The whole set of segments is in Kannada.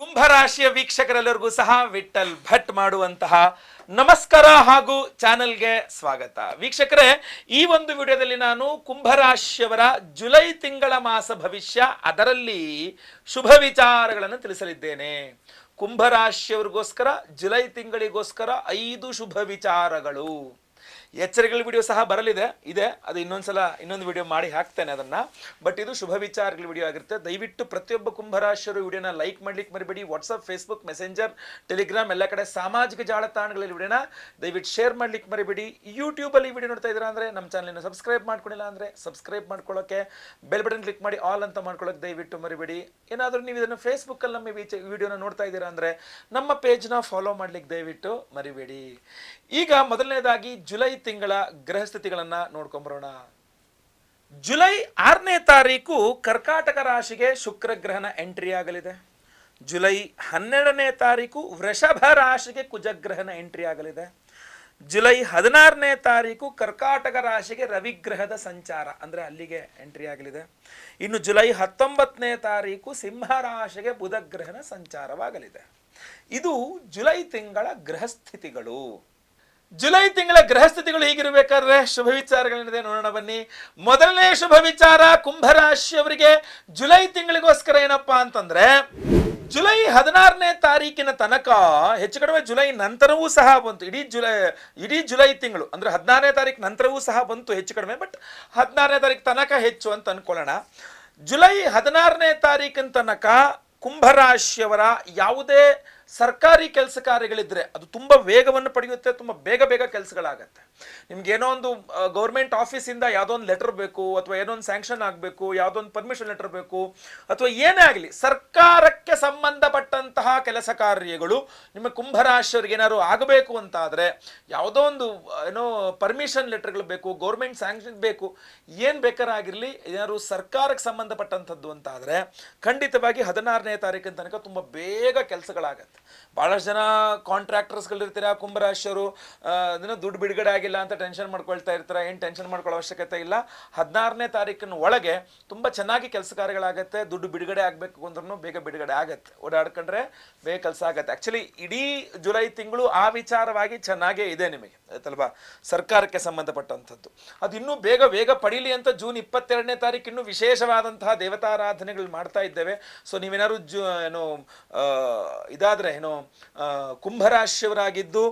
ಕುಂಭರಾಶಿಯ ವೀಕ್ಷಕರೆಲ್ಲರಿಗೂ ಸಹ ವಿಠಲ್ ಭಟ್ ಮಾಡುವಂತಹ ನಮಸ್ಕಾರ ಹಾಗೂ ಚಾನೆಲ್ಗೆ ಸ್ವಾಗತ. ವೀಕ್ಷಕರೇ, ಈ ಒಂದು ವಿಡಿಯೋದಲ್ಲಿ ನಾನು ಕುಂಭರಾಶಿಯವರ ಜುಲೈ ತಿಂಗಳ ಮಾಸ ಭವಿಷ್ಯ, ಅದರಲ್ಲಿ ಶುಭ ವಿಚಾರಗಳನ್ನು ತಿಳಿಸಲಿದ್ದೇನೆ. ಕುಂಭರಾಶಿಯವರಿಗೋಸ್ಕರ, ಜುಲೈ ತಿಂಗಳಿಗೋಸ್ಕರ ಐದು ಶುಭ ವಿಚಾರಗಳು. ಎಚ್ಚರಿಕೆಗಳ ವಿಡಿಯೋ ಸಹ ಬರಲಿದೆ. ಇದೆ. ಅದು ಇನ್ನೊಂದ್ಸಲ ಇನ್ನೊಂದು ವಿಡಿಯೋ ಮಾಡಿ ಹಾಕ್ತೇನೆ ಅದನ್ನ. ಬಟ್ ಇದು ಶುಭ ವಿಚಾರಗಳ ವಿಡಿಯೋ ಆಗಿರುತ್ತೆ. ದಯವಿಟ್ಟು ಪ್ರತಿಯೊಬ್ಬ ಕುಂಭರಾಶಿಯರು ವಿಡಿಯೋನ ಲೈಕ್ ಮಾಡ್ಲಿಕ್ಕೆ ಮರಿಬೇಡಿ. ವಾಟ್ಸಪ್ ಫೇಸ್ಬುಕ್ ಮೆಸೆಂಜರ್ ಟೆಲಿಗ್ರಾಮ್ ಎಲ್ಲ ಕಡೆ ಸಾಮಾಜಿಕ ಜಾಲತಾಣಗಳಲ್ಲಿ ವಿಡಿಯೋನ ದಯವಿಟ್ಟು ಶೇರ್ ಮಾಡ್ಲಿಕ್ಕೆ ಮರಿಬೇಡಿ. ಯೂಟ್ಯೂಬಲ್ಲಿ ವಿಡಿಯೋ ನೋಡ್ತಾ ಇದ್ದೀರಾ ಅಂದ್ರೆ ನಮ್ಮ ಚಾನಲ್ನ ಸಬ್ಸ್ಕ್ರೈಬ್ ಮಾಡ್ಕೊಂಡಿಲ್ಲ ಅಂದ್ರೆ ಸಬ್ಸ್ಕ್ರೈಬ್ ಮಾಡ್ಕೊಳ್ಳೋಕೆ ಬೆಲ್ ಬಟನ್ ಕ್ಲಿಕ್ ಮಾಡಿ ಆಲ್ ಅಂತ ಮಾಡ್ಕೊಳ್ಳೋಕೆ ದಯವಿಟ್ಟು ಮರಿಬೇಡಿ. ಏನಾದರೂ ನೀವು ಇದನ್ನು ಫೇಸ್ಬುಕ್ಕಲ್ಲಿ ನಮ್ಮ ವಿಡಿಯೋನ ನೋಡ್ತಾ ಇದ್ದೀರಾ ಅಂದ್ರೆ ನಮ್ಮ ಪೇಜ್ನ ಫಾಲೋ ಮಾಡ್ಲಿಕ್ಕೆ ದಯವಿಟ್ಟು ಮರಿಬೇಡಿ. ಈಗ ಮೊದಲನೇದಾಗಿ ಜುಲೈ ತಿಂಗಳ ಗ್ರಹ ಸ್ಥಿತಿಗಳನ್ನ ನೋಡ್ಕೊಂಬರೋಣ. ಜುಲೈ ಆರನೇ ತಾರೀಕು ಕರ್ಕಾಟಕ ರಾಶಿಗೆ ಶುಕ್ರ ಗ್ರಹನ ಎಂಟ್ರಿ ಆಗಲಿದೆ. ಜುಲೈ ಹನ್ನೆರಡನೇ ತಾರೀಕು ವೃಷಭ ರಾಶಿಗೆ ಕುಜಗ್ರಹನ ಎಂಟ್ರಿ ಆಗಲಿದೆ. ಜುಲೈ ಹದಿನಾರನೇ ತಾರೀಕು ಕರ್ಕಾಟಕ ರಾಶಿಗೆ ರವಿಗ್ರಹದ ಸಂಚಾರ, ಅಂದರೆ ಅಲ್ಲಿಗೆ ಎಂಟ್ರಿ ಆಗಲಿದೆ. ಇನ್ನು ಜುಲೈ ಹತ್ತೊಂಬತ್ತನೇ ತಾರೀಕು ಸಿಂಹ ರಾಶಿಗೆ ಬುಧಗ್ರಹನ ಸಂಚಾರವಾಗಲಿದೆ. ಇದು ಜುಲೈ ತಿಂಗಳ ಗ್ರಹ ಸ್ಥಿತಿಗಳು ಜುಲೈ ತಿಂಗಳ ಗ್ರಹಸ್ಥಿತಿಗಳು ಹೀಗಿರಬೇಕಾದ್ರೆ ಶುಭ ವಿಚಾರಗಳೇನಿದೆ ನೋಡೋಣ ಬನ್ನಿ. ಮೊದಲನೇ ಶುಭ ವಿಚಾರ ಕುಂಭರಾಶಿಯವರಿಗೆ ಜುಲೈ ತಿಂಗಳಿಗೋಸ್ಕರ ಏನಪ್ಪಾ ಅಂತಂದ್ರೆ, ಜುಲೈ ಹದಿನಾರನೇ ತಾರೀಕಿನ ತನಕ, ಹೆಚ್ಚು ಕಡಿಮೆ ಜುಲೈ ನಂತರವೂ ಸಹ ಬಂತು. ಇಡೀ ಜುಲೈ ಇಡೀ ಜುಲೈ ತಿಂಗಳು, ಅಂದ್ರೆ ಹದಿನಾರನೇ ತಾರೀಕು ನಂತರವೂ ಸಹ ಬಂತು ಹೆಚ್ಚು ಕಡಿಮೆ, ಬಟ್ ಹದಿನಾರನೇ ತಾರೀಕು ತನಕ ಹೆಚ್ಚು ಅಂತ ಅನ್ಕೊಳ್ಳೋಣ. ಜುಲೈ ಹದಿನಾರನೇ ತಾರೀಕಿನ ತನಕ ಕುಂಭರಾಶಿಯವರ ಯಾವುದೇ ಸರ್ಕಾರಿ ಕೆಲಸ ಕಾರ್ಯಗಳಿದ್ರೆ ಅದು ತುಂಬ ವೇಗವನ್ನು ಪಡೆಯುತ್ತೆ, ತುಂಬ ಬೇಗ ಬೇಗ ಕೆಲಸಗಳಾಗತ್ತೆ. ನಿಮ್ಗೆ ಏನೋ ಒಂದು ಗೌರ್ಮೆಂಟ್ ಆಫೀಸಿಂದ ಯಾವುದೋ ಒಂದು ಲೆಟರ್ ಬೇಕು, ಅಥವಾ ಏನೋ ಒಂದು ಸ್ಯಾಂಕ್ಷನ್ ಆಗಬೇಕು ಯಾವುದೋ ಒಂದು ಪರ್ಮಿಷನ್ ಲೆಟರ್ ಬೇಕು, ಅಥವಾ ಏನೇ ಆಗಲಿ, ಸರ್ಕಾರಕ್ಕೆ ಸಂಬಂಧಪಟ್ಟಂತಹ ಕೆಲಸ ಕಾರ್ಯಗಳು ನಿಮ್ಮ ಕುಂಭರಾಶಿಯವ್ರಿಗೆ ಏನಾದ್ರು ಆಗಬೇಕು ಅಂತ ಆದರೆ ಯಾವುದೋ ಒಂದು ಏನೋ ಪರ್ಮಿಷನ್ ಲೆಟರ್ಗಳು ಬೇಕು ಗೌರ್ಮೆಂಟ್ ಸ್ಯಾಂಕ್ಷನ್ ಬೇಕು, ಏನು ಬೇಕಾರಾಗಿರಲಿ ಏನಾದ್ರು ಸರ್ಕಾರಕ್ಕೆ ಸಂಬಂಧಪಟ್ಟಂಥದ್ದು ಅಂತ ಆದರೆ ಖಂಡಿತವಾಗಿ ಹದಿನಾರನೇ ತಾರೀಕಿನ ತನಕ ತುಂಬ ಬೇಗ ಕೆಲಸಗಳಾಗತ್ತೆ. ಭಾಳಷ್ಟು ಜನ ಕಾಂಟ್ರಾಕ್ಟರ್ಸ್ಗಳಿರ್ತೀರ ಕುಂಭರಾಶಿಯವರು ಅದನ್ನು ದುಡ್ಡು ಬಿಡುಗಡೆ ಆಗಿಲ್ಲ ಅಂತ ಟೆನ್ಷನ್ ಮಾಡ್ಕೊಳ್ತಾ ಇರ್ತಾರೆ, ಏನು ಟೆನ್ಷನ್ ಮಾಡ್ಕೊಳ್ಳೋ ಅವಶ್ಯಕತೆ ಇಲ್ಲ. ಹದಿನಾರನೇ ತಾರೀಕಿನ ಒಳಗೆ ತುಂಬ ಚೆನ್ನಾಗಿ ಕೆಲಸ ಕಾರ್ಯಗಳಾಗತ್ತೆ, ದುಡ್ಡು ಬಿಡುಗಡೆ ಆಗಬೇಕು ಅಂದ್ರೂ ಬೇಗ ಬಿಡುಗಡೆ ಆಗತ್ತೆ. ಓಡಾಡ್ಕೊಂಡ್ರೆ ಬೇಗ ಕೆಲಸ ಆಗತ್ತೆ. ಆ್ಯಕ್ಚುಲಿ ಇಡೀ ಜುಲೈ ತಿಂಗಳು ಆ ವಿಚಾರವಾಗಿ ಚೆನ್ನಾಗೇ ಇದೆ ನಿಮಗೆ, ಆಯ್ತಲ್ವಾ? ಸರ್ಕಾರಕ್ಕೆ ಸಂಬಂಧಪಟ್ಟಂಥದ್ದು. ಅದು ಇನ್ನೂ ಬೇಗ ಬೇಗ ಪಡೀಲಿ ಅಂತ ಜೂನ್ ಇಪ್ಪತ್ತೆರಡನೇ ತಾರೀಕು ಇನ್ನೂ ವಿಶೇಷವಾದಂತಹ ದೇವತಾರಾಧನೆಗಳು ಮಾಡ್ತಾ ಇದ್ದೇವೆ. ಸೊ ನೀವೇನಾದ್ರು ಜೂ, ಏನು ಇದಾದರೆ ಇದಾದ್ರೆ ಏನೋ ಕುಂಭರಾಶಿಯವರಾಗಿದ್ದು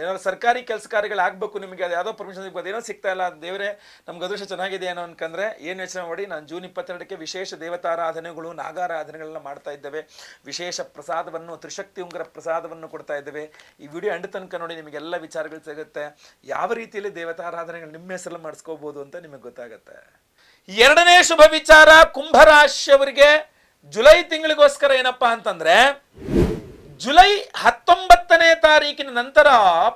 ಏನೋ ಸರ್ಕಾರಿ ಕೆಲಸ ಕಾರ್ಯಗಳಾಗಬೇಕು ನಿಮಗೆ, ಅದು ಯಾವುದೋ ಪರ್ಮಿಷನ್ ಸಿಗ್ಬೋದು ಏನೋ ಸಿಗ್ತಾ ಇಲ್ಲ ದೇವರೇ, ನಮ್ಗೆ ಅದೃಷ್ಟ ಚೆನ್ನಾಗಿದೆ ಏನೋ ಅನ್ಕಂದ್ರೆ, ಏನು ಯೋಚನೆ ಮಾಡಿ, ನಾನು ಜೂನ್ ಇಪ್ಪತ್ತೆರಡಕ್ಕೆ ವಿಶೇಷ ದೇವತಾರಾಧನೆಗಳು, ನಾಗಾರಾಧನೆಗಳನ್ನ ಮಾಡ್ತಾ ಇದ್ದೇವೆ. ವಿಶೇಷ ಪ್ರಸಾದವನ್ನು, ತ್ರಿಶಕ್ತಿ ಉಂಗರ ಪ್ರಸಾದವನ್ನು ಕೊಡ್ತಾ ಇದ್ದೇವೆ. ಈ ವಿಡಿಯೋ ಅಂಡ್ ತನಕ ನೋಡಿ ನಿಮಗೆಲ್ಲ ವಿಚಾರಗಳು ಸಿಗುತ್ತೆ. ಯಾವ ರೀತಿಯಲ್ಲಿ ದೇವತಾರಾಧನೆಗಳು ನಿಮ್ಮ ಹೆಸರಲ್ಲಿ ಮಾಡಿಸ್ಕೋಬಹುದು ಅಂತ ನಿಮಗೆ ಗೊತ್ತಾಗುತ್ತೆ. ಎರಡನೇ ಶುಭ ವಿಚಾರ, ಕುಂಭರಾಶಿಯವರಿಗೆ ಜುಲೈ ತಿಂಗಳಿಗೋಸ್ಕರ ಏನಪ್ಪಾ ಅಂತಂದ್ರೆ ಜುಲೈ ಹತ್ತೊಂಬತ್ತನೇ ತಾರೀಕಿನ ನಂತರ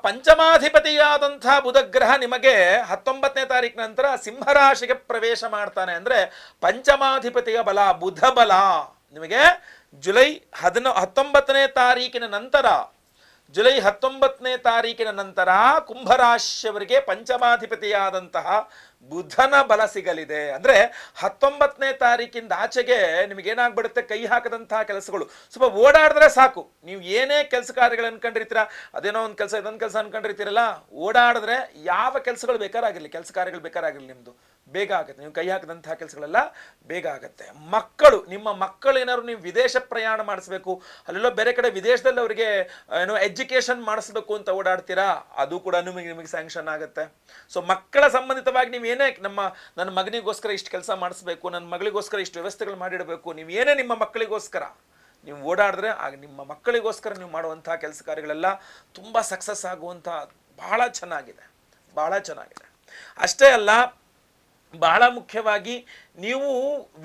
ಪಂಚಮಾಧಿಪತಿಯಾದಂಥ ಬುಧಗ್ರಹ ನಿಮಗೆ ಹತ್ತೊಂಬತ್ತನೇ ತಾರೀಕಿನ ನಂತರ ಸಿಂಹರಾಶಿಗೆ ಪ್ರವೇಶ ಮಾಡ್ತಾನೆ ಅಂದ್ರೆ ಪಂಚಮಾಧಿಪತಿಯ ಬಲ, ಬುಧ ಬಲ. ನಿಮಗೆ ಜುಲೈ ಹದಿನ ಹತ್ತೊಂಬತ್ತನೇ ತಾರೀಕಿನ ನಂತರ ಜುಲೈ ಹತ್ತೊಂಬತ್ತನೇ ತಾರೀಕಿನ ನಂತರ ಕುಂಭರಾಶಿಯವರಿಗೆ ಪಂಚಮಾಧಿಪತಿಯಾದಂತಹ ಬುಧನ ಬಲ ಸಿಗಲಿದೆ. ಅಂದ್ರೆ ಹತ್ತೊಂಬತ್ತನೇ ತಾರೀಕಿಂದ ಆಚೆಗೆ ನಿಮಗೇನಾಗ್ಬಿಡುತ್ತೆ? ಕೈ ಹಾಕದಂತಹ ಕೆಲಸಗಳು. ಸ್ವಲ್ಪ ಓಡಾಡಿದ್ರೆ ಸಾಕು. ನೀವು ಏನೇ ಕೆಲಸ ಕಾರ್ಯಗಳು ಅನ್ಕೊಂಡಿರ್ತೀರ? ಅದೇನೋ ಒಂದು ಕೆಲಸ, ಇದೊಂದು ಕೆಲಸ ಅನ್ಕೊಂಡಿರ್ತೀರಲ್ಲ? ಓಡಾಡಿದ್ರೆ ಯಾವ ಕೆಲಸಗಳು ಬೇಕಾರಾಗಿರಲಿ? ಕೆಲಸ ಕಾರ್ಯಗಳು ಬೇಕಾರಾಗಿರ್ಲಿ ನಿಮ್ದು. ಬೇಗ ಆಗುತ್ತೆ. ನೀವು ಕೈ ಹಾಕಿದಂತಹ ಕೆಲಸಗಳೆಲ್ಲ ಬೇಗ ಆಗುತ್ತೆ. ಮಕ್ಕಳು, ನಿಮ್ಮ ಮಕ್ಕಳು ಏನಾದ್ರು ನೀವು ವಿದೇಶ ಪ್ರಯಾಣ ಮಾಡಿಸ್ಬೇಕು, ಅಲ್ಲೆಲ್ಲೋ ಬೇರೆ ಕಡೆ ವಿದೇಶದಲ್ಲಿ ಅವರಿಗೆ, ಏನೋ ಎಜುಕೇಶನ್ ಮಾಡಿಸ್ಬೇಕು ಅಂತ ಓಡಾಡ್ತೀರಾ, ಅದು ಕೂಡ ನಿಮಗೆ ನಿಮಗೆ ಸ್ಯಾಂಕ್ಷನ್ ಆಗುತ್ತೆ. ಸೊ ಮಕ್ಕಳ ಸಂಬಂಧಿತವಾಗಿ ನೀವು ಏನೇ ನಮ್ಮ, ನನ್ನ ಮಗನಿಗೋಸ್ಕರ ಇಷ್ಟು ಕೆಲಸ ಮಾಡಿಸ್ಬೇಕು, ನನ್ನ ಮಗಳಿಗೋಸ್ಕರ ಇಷ್ಟು ವ್ಯವಸ್ಥೆಗಳು ಮಾಡಿಡಬೇಕು, ನೀವು ಏನೇ ನಿಮ್ಮ ಮಕ್ಕಳಿಗೋಸ್ಕರ, ನೀವು ಓಡಾಡಿದ್ರೆ ಆಗ ನಿಮ್ಮ ಮಕ್ಕಳಿಗೋಸ್ಕರ ನೀವು ಮಾಡುವಂತಹ ಕೆಲಸ ಕಾರ್ಯಗಳೆಲ್ಲ ತುಂಬ ಸಕ್ಸಸ್ ಆಗುವಂಥ ಬಹಳ ಚೆನ್ನಾಗಿದೆ. ಬಹಳ ಚೆನ್ನಾಗಿದೆ. ಅಷ್ಟೇ ಅಲ್ಲ ಬಹಳ ಮುಖ್ಯವಾಗಿ ನೀವು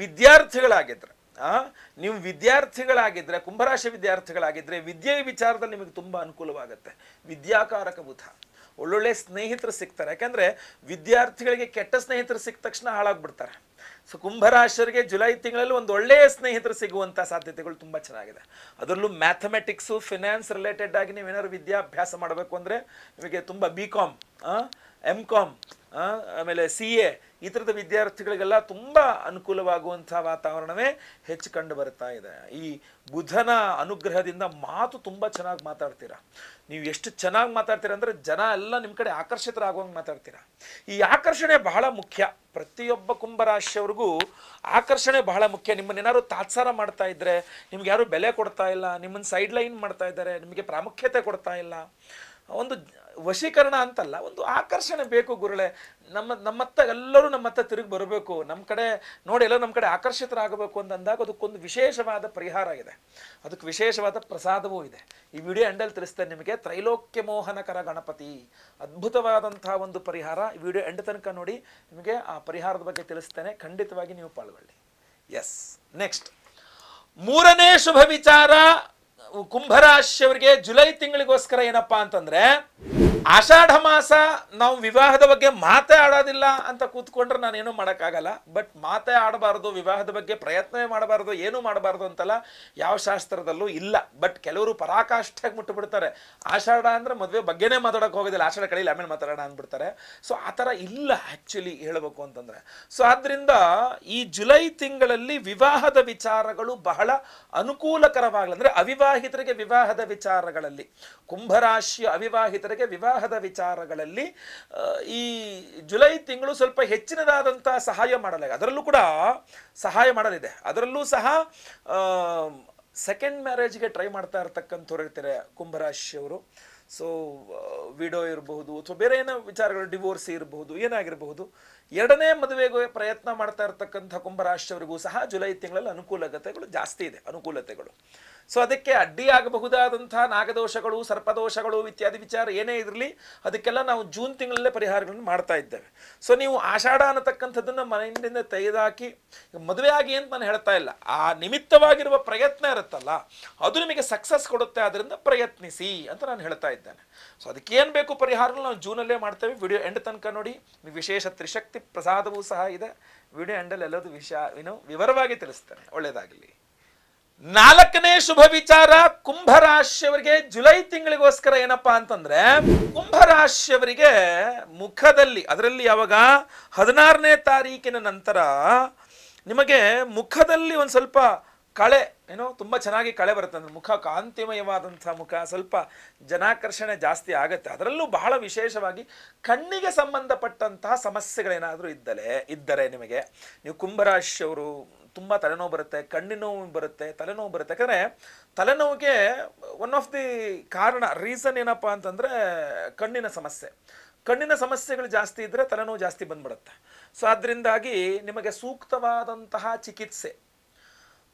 ವಿದ್ಯಾರ್ಥಿಗಳಾಗಿದ್ರೆ ನೀವು ವಿದ್ಯಾರ್ಥಿಗಳಾಗಿದ್ರೆ, ಕುಂಭರಾಶಿ ವಿದ್ಯಾರ್ಥಿಗಳಾಗಿದ್ದರೆ ವಿದ್ಯೆಯ ವಿಚಾರದಲ್ಲಿ ನಿಮಗೆ ತುಂಬ ಅನುಕೂಲವಾಗುತ್ತೆ. ವಿದ್ಯಾಕಾರಕ ಬುಧ, ಒಳ್ಳೊಳ್ಳೆ ಸ್ನೇಹಿತರು ಸಿಗ್ತಾರೆ. ಯಾಕಂದ್ರೆ ವಿದ್ಯಾರ್ಥಿಗಳಿಗೆ ಕೆಟ್ಟ ಸ್ನೇಹಿತರು ಸಿಕ್ಕ ತಕ್ಷಣ ಹಾಳಾಗ್ಬಿಡ್ತಾರೆ. ಸೊ ಕುಂಭರಾಶರಿಗೆ ಜುಲೈ ತಿಂಗಳಲ್ಲಿ ಒಂದು ಒಳ್ಳೆಯ ಸ್ನೇಹಿತರು ಸಿಗುವಂಥ ಸಾಧ್ಯತೆಗಳು ತುಂಬ ಚೆನ್ನಾಗಿದೆ. ಅದರಲ್ಲೂ ಮ್ಯಾಥಮೆಟಿಕ್ಸು ಫಿನಾನ್ಸ್ ರಿಲೇಟೆಡ್ ಆಗಿ ನೀವೇನಾದ್ರು ವಿದ್ಯಾಭ್ಯಾಸ ಮಾಡಬೇಕು ಅಂದರೆ ನಿಮಗೆ ತುಂಬ ಬಿ ಕಾಮ್ ಎಂ ಕಾಮ್ ಆಮೇಲೆ ಸಿ ಎ ಈ ಥರದ ವಿದ್ಯಾರ್ಥಿಗಳಿಗೆಲ್ಲ ತುಂಬ ಅನುಕೂಲವಾಗುವಂಥ ವಾತಾವರಣವೇ ಹೆಚ್ಚು ಕಂಡು ಬರ್ತಾ ಇದೆ. ಈ ಬುಧನ ಅನುಗ್ರಹದಿಂದ ಮಾತು ತುಂಬ ಚೆನ್ನಾಗಿ ಮಾತಾಡ್ತೀರಾ. ನೀವು ಎಷ್ಟು ಚೆನ್ನಾಗಿ ಮಾತಾಡ್ತೀರಾ ಅಂದರೆ ಜನ ಎಲ್ಲ ನಿಮ್ಮ ಕಡೆ ಆಕರ್ಷಿತರಾಗುವಂಗೆ ಮಾತಾಡ್ತೀರಾ. ಈ ಆಕರ್ಷಣೆ ಬಹಳ ಮುಖ್ಯ. ಪ್ರತಿಯೊಬ್ಬ ಕುಂಭರಾಶಿಯವ್ರಿಗೂ ಆಕರ್ಷಣೆ ಬಹಳ ಮುಖ್ಯ. ನಿಮ್ಮನ್ನ ನಿಮ್ಮನ್ನೇನಾದ್ರು ತಾತ್ಸಾರ ಮಾಡ್ತಾ ಇದ್ರೆ, ನಿಮ್ಗೆ ಯಾರು ಬೆಲೆ ಕೊಡ್ತಾ ಇಲ್ಲ, ನಿಮ್ಮನ್ನು ಸೈಡ್ ಲೈನ್ ಮಾಡ್ತಾ ಇದ್ದಾರೆ, ನಿಮಗೆ ಪ್ರಾಮುಖ್ಯತೆ ಕೊಡ್ತಾ ಇಲ್ಲ. ಒಂದು ವಶೀಕರಣ ಅಂತಲ್ಲ, ಒಂದು ಆಕರ್ಷಣೆ ಬೇಕು ಗುರುಳೆ ನಮ್ಮ, ನಮ್ಮತ್ತ ಎಲ್ಲರೂ ನಮ್ಮತ್ತ ತಿರುಗಿ ಬರಬೇಕು. ನಮ್ಮ ಕಡೆ ನೋಡಿ, ಎಲ್ಲ ನಮ್ಮ ಕಡೆ ಆಕರ್ಷಿತರಾಗಬೇಕು ಅಂತ ಅಂದಾಗ ಅದಕ್ಕೊಂದು ವಿಶೇಷವಾದ ಪರಿಹಾರ ಇದೆ. ಅದಕ್ಕೆ ವಿಶೇಷವಾದ ಪ್ರಸಾದವೂ ಇದೆ. ಈ ವಿಡಿಯೋ ಎಂಡಲ್ಲಿ ತಿಳಿಸ್ತೇನೆ ನಿಮಗೆ. ತ್ರೈಲೋಕ್ಯ ಮೋಹನಕರ ಗಣಪತಿ. ಅದ್ಭುತವಾದಂತಹ ಒಂದು ಪರಿಹಾರ. ಈ ವಿಡಿಯೋ ಎಂಡ್ ತನಕ ನೋಡಿ ನಿಮಗೆ ಆ ಪರಿಹಾರದ ಬಗ್ಗೆ ತಿಳಿಸ್ತೇನೆ. ಖಂಡಿತವಾಗಿ ನೀವು ಪಾಲ್ಗೊಳ್ಳಿ. ಎಸ್ ನೆಕ್ಸ್ಟ್ ಮೂರನೇ ಶುಭ ವಿಚಾರ. ಕುಂಭರಾಶಿಯವರಿಗೆ ಜುಲೈ ತಿಂಗಳಿಗೋಸ್ಕರ ಏನಪ್ಪಾ ಅಂತಂದ್ರೆ ಆಷಾಢ ಮಾಸ ನಾವು ವಿವಾಹದ ಬಗ್ಗೆ ಮಾತೇ ಆಡೋದಿಲ್ಲ ಅಂತ ಕೂತ್ಕೊಂಡ್ರೆ ನಾನೇನು ಮಾಡೋಕ್ಕಾಗಲ್ಲ. ಬಟ್ ಮಾತೇ ಆಡಬಾರ್ದು, ವಿವಾಹದ ಬಗ್ಗೆ ಪ್ರಯತ್ನವೇ ಮಾಡಬಾರ್ದು, ಏನೂ ಮಾಡಬಾರ್ದು ಅಂತಲ್ಲ ಯಾವ ಶಾಸ್ತ್ರದಲ್ಲೂ ಇಲ್ಲ. ಬಟ್ ಕೆಲವರು ಪರಾಕಾಷ್ಠೆಗೆ ಮುಟ್ಟುಬಿಡ್ತಾರೆ. ಆಷಾಢ ಅಂದ್ರೆ ಮದುವೆ ಬಗ್ಗೆನೇ ಮಾತಾಡೋಕೆ ಹೋಗೋದಿಲ್ಲ. ಆಷಾಢ ಕಳೀಲಿ ಆಮೇಲೆ ಮಾತಾಡೋಣ ಅಂದ್ಬಿಡ್ತಾರೆ. ಸೊ ಆ ಥರ ಇಲ್ಲ ಆ್ಯಕ್ಚುಲಿ ಹೇಳಬೇಕು ಅಂತಂದ್ರೆ. ಸೊ ಆದ್ದರಿಂದ ಈ ಜುಲೈ ತಿಂಗಳಲ್ಲಿ ವಿವಾಹದ ವಿಚಾರಗಳು ಬಹಳ ಅನುಕೂಲಕರವಾಗಲ್ಲ ಅಂದರೆ ಅವಿವಾಹಿತರಿಗೆ ವಿವಾಹದ ವಿಚಾರಗಳಲ್ಲಿ. ಕುಂಭರಾಶಿಯ ಅವಿವಾಹಿತರಿಗೆ ವಿವಾಹದ ವಿಚಾರಗಳಲ್ಲಿ ಈ ಜುಲೈ ತಿಂಗಳು ಸ್ವಲ್ಪ ಹೆಚ್ಚಿನದಾದಂಥ ಸಹಾಯ ಮಾಡಲಾಗಿದೆ. ಅದರಲ್ಲೂ ಕೂಡ ಸಹಾಯ ಮಾಡಲಿದೆ. ಅದರಲ್ಲೂ ಸಹ ಸೆಕೆಂಡ್ ಮ್ಯಾರೇಜ್ಗೆ ಟ್ರೈ ಮಾಡ್ತಾ ಇರ್ತಕ್ಕಂಥವ್ರು ಇರ್ತಾರೆ ಕುಂಭರಾಶಿಯವರು ಸೊ ವಿಡೋ ಇರಬಹುದು ಅಥವಾ ಬೇರೆ ಏನೋ ವಿಚಾರಗಳು ಡಿವೋರ್ಸ್ ಇರಬಹುದು, ಏನಾಗಿರಬಹುದು? ಎರಡನೇ ಮದುವೆಗೆ ಪ್ರಯತ್ನ ಮಾಡ್ತಾ ಇರ್ತಕ್ಕಂಥ ಕುಂಭರಾಶಿಯವರಿಗೂ ಸಹ ಜುಲೈ ತಿಂಗಳಲ್ಲಿ ಅನುಕೂಲತೆಗಳು ಜಾಸ್ತಿ ಇದೆ, ಅನುಕೂಲತೆಗಳು. ಸೊ ಅದಕ್ಕೆ ಅಡ್ಡಿಯಾಗಬಹುದಾದಂತಹ ನಾಗದೋಷಗಳು, ಸರ್ಪದೋಷಗಳು ಇತ್ಯಾದಿ ವಿಚಾರ ಏನೇ ಇರಲಿ ಅದಕ್ಕೆಲ್ಲ ನಾವು ಜೂನ್ ತಿಂಗಳಲ್ಲೇ ಪರಿಹಾರಗಳನ್ನು ಮಾಡ್ತಾ ಇದ್ದೇವೆ. ಸೊ ನೀವು ಆಷಾಢ ಅನ್ನತಕ್ಕಂಥದ್ದನ್ನು ಮನೆಯಿಂದ ತೆಗೆದುಹಾಕಿ ಮದುವೆ ಆಗಿ ಅಂತ ನಾನು ಹೇಳ್ತಾ ಇಲ್ಲ, ಆ ನಿಮಿತ್ತವಾಗಿರುವ ಪ್ರಯತ್ನ ಇರುತ್ತಲ್ಲ, ಅದು ನಿಮಗೆ ಸಕ್ಸಸ್ ಕೊಡುತ್ತೆ, ಅದರಿಂದ ಪ್ರಯತ್ನಿಸಿ ಅಂತ ನಾನು ಹೇಳ್ತಾ ಇದ್ದೇನೆ. ಸೊ ಅದಕ್ಕೆ ಏನು ಬೇಕು ಪರಿಹಾರಗಳು ನಾವು ಜೂನಲ್ಲೇ ಮಾಡ್ತೇವೆ ವಿಡಿಯೋ ಎಂಡ್ ತನಕ ನೋಡಿ, ವಿಶೇಷ ತ್ರಿಶಕ್ತಿ ಪ್ರಸಾದವೂ ಸಹ ಇದೆ. ವಿಡಿಯೋ ಹ್ಯಾಂಡಲ್ ಎಲ್ಲದು ವಿಷಯ ಏನು ವಿವರವಾಗಿ ತಿಳಿಸ್ತಾರೆ ಒಳ್ಳೆಯದಾಗಲಿ. ನಾಲ್ಕನೇ ಶುಭ ವಿಚಾರ, ಕುಂಭರಾಶಿಯವರಿಗೆ ಜುಲೈ ತಿಂಗಳಿಗೋಸ್ಕರ ಏನಪ್ಪಾ ಅಂತಂದ್ರೆ, ಕುಂಭರಾಶಿಯವರಿಗೆ ಮುಖದಲ್ಲಿ, ಅದರಲ್ಲಿ ಯಾವಾಗ? ಹದಿನಾರನೇ ತಾರೀಕಿನ ನಂತರ ನಿಮಗೆ ಮುಖದಲ್ಲಿ ಒಂದು ಸ್ವಲ್ಪ ಕಳೆ ಏನೋ ತುಂಬ ಚೆನ್ನಾಗಿ ಕಳೆ ಬರುತ್ತೆ ಅಂದ್ರೆ ಮುಖ ಕಾಂತಿಮಯವಾದಂಥ ಮುಖ, ಸ್ವಲ್ಪ ಜನಾಕರ್ಷಣೆ ಜಾಸ್ತಿ ಆಗುತ್ತೆ. ಅದರಲ್ಲೂ ಬಹಳ ವಿಶೇಷವಾಗಿ ಕಣ್ಣಿಗೆ ಸಂಬಂಧಪಟ್ಟಂತಹ ಸಮಸ್ಯೆಗಳೇನಾದರೂ ಇದ್ದಲೇ ಇದ್ದರೆ ನಿಮಗೆ, ನೀವು ಕುಂಭರಾಶಿಯವರು, ತುಂಬ ತಲೆನೋವು ಬರುತ್ತೆ, ಕಣ್ಣಿನೋವು ಬರುತ್ತೆ, ತಲೆನೋವು ಬರುತ್ತೆ. ಯಾಕಂದರೆ ತಲೆನೋವಿಗೆ ಒನ್ ಆಫ್ ದಿ ಕಾರಣ ರೀಸನ್ ಏನಪ್ಪ ಅಂತಂದರೆ ಕಣ್ಣಿನ ಸಮಸ್ಯೆ. ಕಣ್ಣಿನ ಸಮಸ್ಯೆಗಳು ಜಾಸ್ತಿ ಇದ್ದರೆ ತಲೆನೋವು ಜಾಸ್ತಿ ಬಂದ್ಬಿಡುತ್ತೆ. ಸೊ ಅದರಿಂದಾಗಿ ನಿಮಗೆ ಸೂಕ್ತವಾದಂತಹ ಚಿಕಿತ್ಸೆ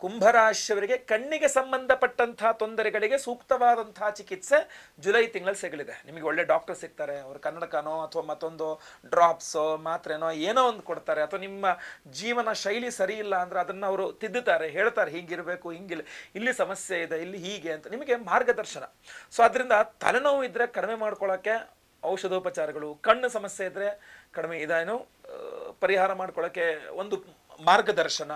ಕುಂಭರಾಶಿಯವರಿಗೆ ಕಣ್ಣಿಗೆ ಸಂಬಂಧಪಟ್ಟಂತಹ ತೊಂದರೆಗಳಿಗೆ ಸೂಕ್ತವಾದಂತಹ ಚಿಕಿತ್ಸೆ ಜುಲೈ ತಿಂಗಳಲ್ಲಿ ಸಿಗಲಿದೆ. ನಿಮಗೆ ಒಳ್ಳೆ ಡಾಕ್ಟರ್ ಸಿಗ್ತಾರೆ, ಅವರು ಕನ್ನಡಕನೋ ಅಥವಾ ಮತ್ತೊಂದು ಡ್ರಾಪ್ಸೋ ಮಾತ್ರೆನೋ ಏನೋ ಒಂದು ಕೊಡ್ತಾರೆ, ಅಥವಾ ನಿಮ್ಮ ಜೀವನ ಶೈಲಿ ಸರಿ ಇಲ್ಲ ಅಂದ್ರೆ ಅದನ್ನು ಅವರು ತಿದ್ದುತ್ತಾರೆ, ಹೇಳ್ತಾರೆ, ಹೀಗಿರಬೇಕು ಹಿಂಗಿಲ್ಲ ಇಲ್ಲಿ ಸಮಸ್ಯೆ ಇದೆ, ಇಲ್ಲಿ ಹೀಗೆ ಅಂತ ನಿಮಗೆ ಮಾರ್ಗದರ್ಶನ. ಸೊ ಅದರಿಂದ ತಲೆನೋವು ಇದ್ದರೆ ಕಡಿಮೆ ಮಾಡ್ಕೊಳ್ಳೋಕ್ಕೆ ಔಷಧೋಪಚಾರಗಳು, ಕಣ್ಣು ಸಮಸ್ಯೆ ಇದ್ದರೆ ಕಡಿಮೆ ಇದೇನು ಪರಿಹಾರ ಮಾಡ್ಕೊಳ್ಳೋಕ್ಕೆ ಒಂದು ಮಾರ್ಗದರ್ಶನ.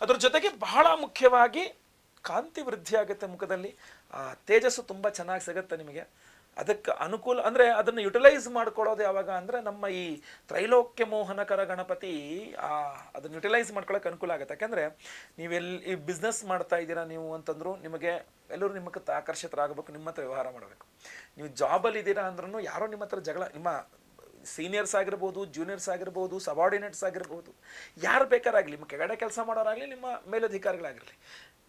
ಅದರ ಜೊತೆಗೆ ಬಹಳ ಮುಖ್ಯವಾಗಿ ಕಾಂತಿ ವೃದ್ಧಿ ಆಗುತ್ತೆ ಮುಖದಲ್ಲಿ. ಆ ತೇಜಸ್ಸು ತುಂಬ ಚೆನ್ನಾಗಿ ಸಿಗುತ್ತೆ ನಿಮಗೆ. ಅದಕ್ಕೆ ಅನುಕೂಲ ಅಂದರೆ ಅದನ್ನು ಯುಟಿಲೈಸ್ ಮಾಡ್ಕೊಳ್ಳೋದು ಯಾವಾಗ ಅಂದರೆ ನಮ್ಮ ಈ ತ್ರೈಲೋಕ್ಯ ಮೋಹನಕರ ಗಣಪತಿ, ಆ, ಅದನ್ನು ಯುಟಿಲೈಸ್ ಮಾಡ್ಕೊಳ್ಳೋಕೆ ಅನುಕೂಲ ಆಗುತ್ತೆ. ಯಾಕೆಂದರೆ ನೀವೆಲ್ಲಿ ಈ ಬಿಸ್ನೆಸ್ ಮಾಡ್ತಾ ಇದ್ದೀರಾ ನೀವು ಅಂತಂದ್ರು ನಿಮಗೆ ಎಲ್ಲರೂ ನಿಮ್ಮ ಆಕರ್ಷಿತರಾಗಬೇಕು, ನಿಮ್ಮ ಹತ್ರ ವ್ಯವಹಾರ ಮಾಡಬೇಕು. ನೀವು ಜಾಬಲ್ಲಿ ಇದ್ದೀರಾ ಅಂದ್ರೂ ಯಾರೋ ನಿಮ್ಮ ಹತ್ರ ಜಗಳ, ನಿಮ್ಮ ಸೀನಿಯರ್ಸ್ ಆಗಿರ್ಬೋದು, ಜೂನಿಯರ್ಸ್ ಆಗಿರ್ಬೋದು, ಸಬಾರ್ಡಿನೇಟ್ಸ್ ಆಗಿರ್ಬೋದು, ಯಾರು ಬೇಕಾರಾಗಲಿ, ನಿಮ್ಮ ಕೆಳಗಡೆ ಕೆಲಸ ಮಾಡೋರಾಗಲಿ, ನಿಮ್ಮ ಮೇಲಧಿಕಾರಿಗಳಾಗಿರಲಿ